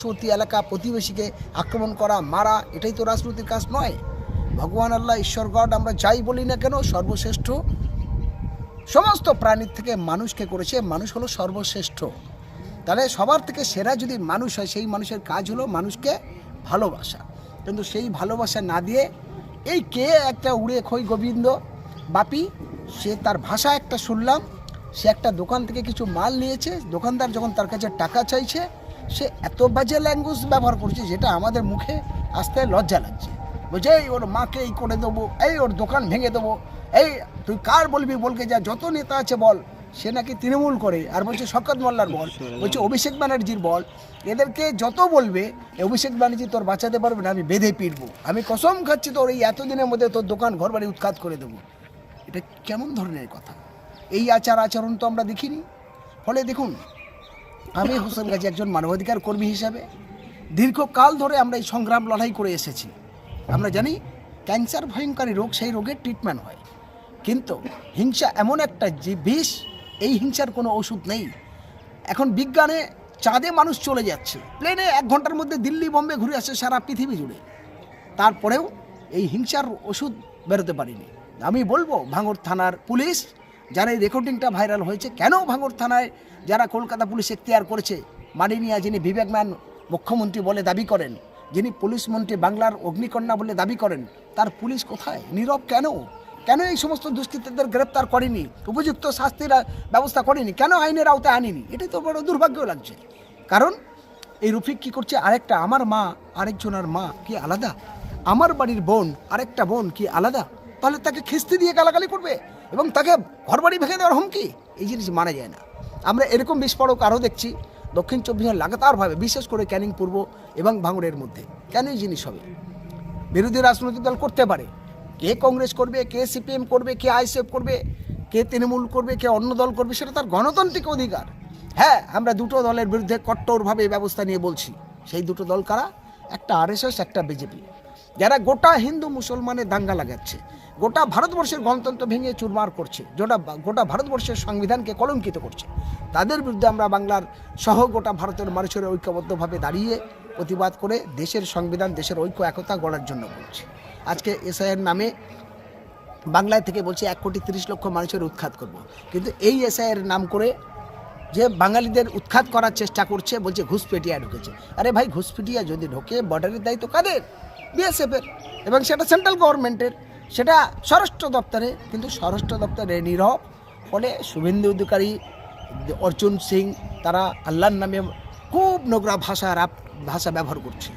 পার্শ্ববর্তী এলাকা প্রতিবেশীকে আক্রমণ করা, মারা, এটাই তো রাজনীতির কাজ নয়। ভগবান আল্লাহ, ঈশ্বর গড, আমরা যাই বলি না কেন, সর্বশ্রেষ্ঠ। সমস্ত প্রাণীর থেকে মানুষকে করেছে, মানুষ হলো সর্বশ্রেষ্ঠ। তাহলে সবার থেকে সেরা যদি মানুষ হয়, সেই মানুষের কাজ হলো মানুষকে ভালোবাসা। কিন্তু সেই ভালোবাসা না দিয়ে এই কে একটা উড়ে খই গোবিন্দ বাপি, সে তার ভাষা একটা শুনলাম, সে একটা দোকান থেকে কিছু মাল নিয়েছে, দোকানদার যখন তার কাছে টাকা চাইছে সে এত বাজে ল্যাঙ্গুয়েজ ব্যবহার করছে যেটা আমাদের মুখে আসতে লজ্জা লাগছে। বলছে এই ওর মাকে এই করে দেবো এই ওর দোকান ভেঙে দেবো এই তুই কার বলবি বলকে যা যত নেতা আছে বল সে নাকি তৃণমূল করে। আর বলছে শকত মোল্লার বল। বলছে অভিষেক ব্যানার্জির বল। এদেরকে যত বলবে অভিষেক ব্যানার্জি তোর বাঁচাতে পারবে না আমি বেঁধে পিটবো। আমি কসম খাচ্ছি তোর এই এতদিনের মধ্যে তোর দোকান ঘর বাড়ি উৎখাত করে দেবো। এটা কেমন ধরনের কথা? এই আচার আচরণ তো আমরা দেখিনি। ফলে দেখুন আমি হোসেন গাজী একজন মানবাধিকার কর্মী হিসাবে দীর্ঘকাল ধরে আমরা এই সংগ্রাম লড়াই করে এসেছি। আমরা জানি ক্যান্সার ভয়ঙ্করী রোগ সেই রোগের ট্রিটমেন্ট হয়। কিন্তু হিংসা এমন একটা যে বিষ, এই হিংসার কোনো ওষুধ নেই। এখন বিজ্ঞানে চাঁদে মানুষ চলে যাচ্ছে। প্লেনে এক ঘণ্টার মধ্যে দিল্লি, বোম্বে ঘুরে আসছে সারা পৃথিবী জুড়ে। তারপরেও এই হিংসার ওষুধ বেরোতে পারিনি। আমি বলব, ভাঙড় থানার পুলিশ যারা এই রেকর্ডিংটা ভাইরাল হয়েছে, কেন ভাঙর থানায় যারা কলকাতা পুলিশ এখতিয়ার করেছে? মাননীয়া যিনি বিবেকম্যান মুখ্যমন্ত্রী বলে দাবি করেন, যিনি পুলিশ মন্ত্রী বাংলার অগ্নিকন্যা বলে দাবি করেন, তার পুলিশ কোথায়? নীরব কেন? কেন এই সমস্ত দুষ্কৃতীদের গ্রেপ্তার করেনি? উপযুক্ত শাস্তির ব্যবস্থা করেনি? কেন আইনের আওতায় আনিনি? এটা তো বড় দুর্ভাগ্য লাগছে। কারণ এই রফিক কি করছে? আরেকটা, আমার মা, আরেকজনের মা কি আলাদা? আমার বাড়ির বোন, আরেকটা বোন কি আলাদা? তাহলে তাকে খিস্তি দিয়ে গালাগালি করবে? এবং তাকে ঘর বাড়ি ভেঙে দেওয়ার হুমকি, এই জিনিস মানা যায় না। আমরা এরকম বিস্ফোরক আরও দেখছি, দক্ষিণ চব্বিশ লাগাতারভাবে, বিশেষ করে ক্যানিং পূর্ব এবং ভাঙড়ের মধ্যে। কেন এই জিনিস হবে? বিরোধী রাজনৈতিক দল করতে পারে। কে কংগ্রেস করবে, কে সিপিএম করবে, কে আইসিএফ করবে, কে তৃণমূল করবে, কে অন্য দল করবে, সেটা তার গণতান্ত্রিক অধিকার। হ্যাঁ আমরা দুটো দলের বিরুদ্ধে কট্টরভাবে ব্যবস্থা নিয়ে বলছি। সেই দুটো দল কারা? একটা আরএসএস, একটা বিজেপি। যারা গোটা হিন্দু মুসলমানের দাঙ্গা লাগাচ্ছে। গোটা ভারতবর্ষের গণতন্ত্র ভেঙে চুরমার করছে গোটা গোটা ভারতবর্ষের সংবিধানকে কলঙ্কিত করছে। তাদের বিরুদ্ধে আমরা বাংলার সহ গোটা ভারতের মানুষের ঐক্যবদ্ধভাবে দাঁড়িয়ে প্রতিবাদ করে দেশের সংবিধান, দেশের ঐক্য, একতা গড়ার জন্য বলছি। আজকে এসআইয়ের নামে বাংলায় থেকে বলছি এক কোটি তিরিশ লক্ষ মানুষের উৎখাত করব। কিন্তু এই এসআইয়ের নাম করে যে বাঙালিদের উৎখাত করার চেষ্টা করছে, বলছে ঘুষপেটিয়া ঢুকেছে। আরে ভাই, ঘুষপেটিয়া যদি ঢোকে বর্ডারের দায়িত্ব কাদের? বিএসএফের এবং সেটা সেন্ট্রাল গভর্নমেন্টের সেটা স্বরাষ্ট্র দপ্তরে, কিন্তু স্বরাষ্ট্র দপ্তরে নীরব। ফলে শুভেন্দু অধিকারী, অর্জুন সিং, তারা আল্লাহর নামে খুব নোংরা ভাষা ভাষা ব্যবহার করছে।